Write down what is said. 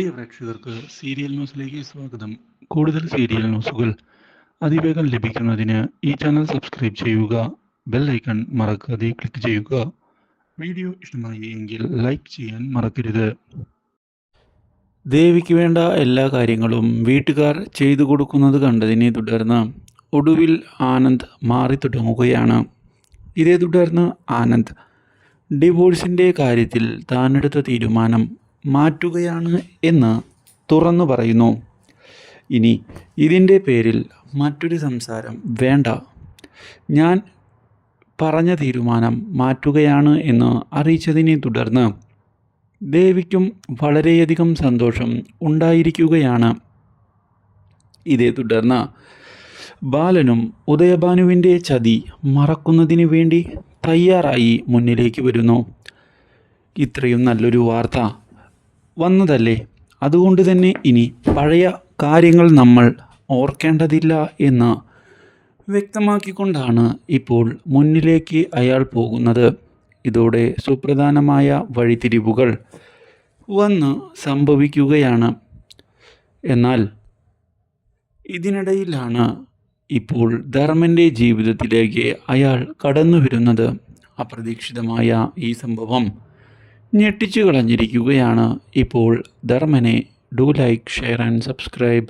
പ്രിയ പ്രേക്ഷകർക്ക് സീരിയൽ ന്യൂസിലേക്ക് സ്വാഗതം. കൂടുതൽ സീരിയൽ ന്യൂസുകൾ അതിവേഗം ലഭിക്കുന്നതിന് ഈ ചാനൽ സബ്സ്ക്രൈബ് ചെയ്യുക ബെൽ ഐക്കൺ മറക്കാതെ ക്ലിക്ക് ചെയ്യുക. വീഡിയോ ഇഷ്ടമായി എങ്കിൽ ലൈക്ക് ചെയ്യാൻ മറക്കരുത്. ദേവിക്ക് വേണ്ട എല്ലാ കാര്യങ്ങളും വീട്ടുകാർ ചെയ്തു കൊടുക്കുന്നത് കണ്ടതിനെ തുടർന്ന് ഒടുവിൽ ആനന്ദ് മാറി തുടങ്ങുകയാണ്. ഇതേ തുടർന്ന് ആനന്ദ് ഡിവോഴ്സിന്റെ കാര്യത്തിൽ താനെടുത്ത തീരുമാനം മാറ്റുകയാണ് എന്ന് തുറന്നു പറയുന്നു. ഇനി ഇതിന്റെ പേരിൽ മറ്റൊരു സംസാരം വേണ്ട. ഞാൻ പറഞ്ഞ തീരുമാനം മാറ്റുകയാണ് എന്ന് അറിയിച്ചതിനെ തുടർന്ന് ദേവിക്കും വളരെയധികം സന്തോഷം ഉണ്ടായിരിക്കുകയാണ്. ഇതേ തുടർന്ന് ബാലനും ഉദയഭാനുവിന്റെ ചതി മറക്കുന്നതിന് വേണ്ടി തയ്യാറായി മുന്നിലേക്ക് വരുന്നു. ഇത്രയും നല്ലൊരു വാർത്ത. വന്നതല്ലേ? അതുകൊണ്ട് തന്നെ ഇനി പഴയ കാര്യങ്ങൾ നമ്മൾ ഓർക്കേണ്ടതില്ല എന്ന് വ്യക്തമാക്കിക്കൊണ്ടാണ് ഇപ്പോൾ മുന്നിലേക്ക് അയാൾ പോകുന്നത്. ഇതോടെ സുപ്രധാനമായ വഴിതിരിവുകൾ വന്ന് സംഭവിക്കുകയാണ്. എന്നാൽ ഇതിനിടയിലാണ് ഇപ്പോൾ ധർമ്മന്റെ ജീവിതത്തിലേക്ക് അയാൾ കടന്നു വരുന്നത് അപ്രതീക്ഷിതമായ ഈ സംഭവം ഞെട്ടിച്ചു കളഞ്ഞിരിക്കുകയാണ് ഇപ്പോൾ ധർമ്മനെ do like share and subscribe.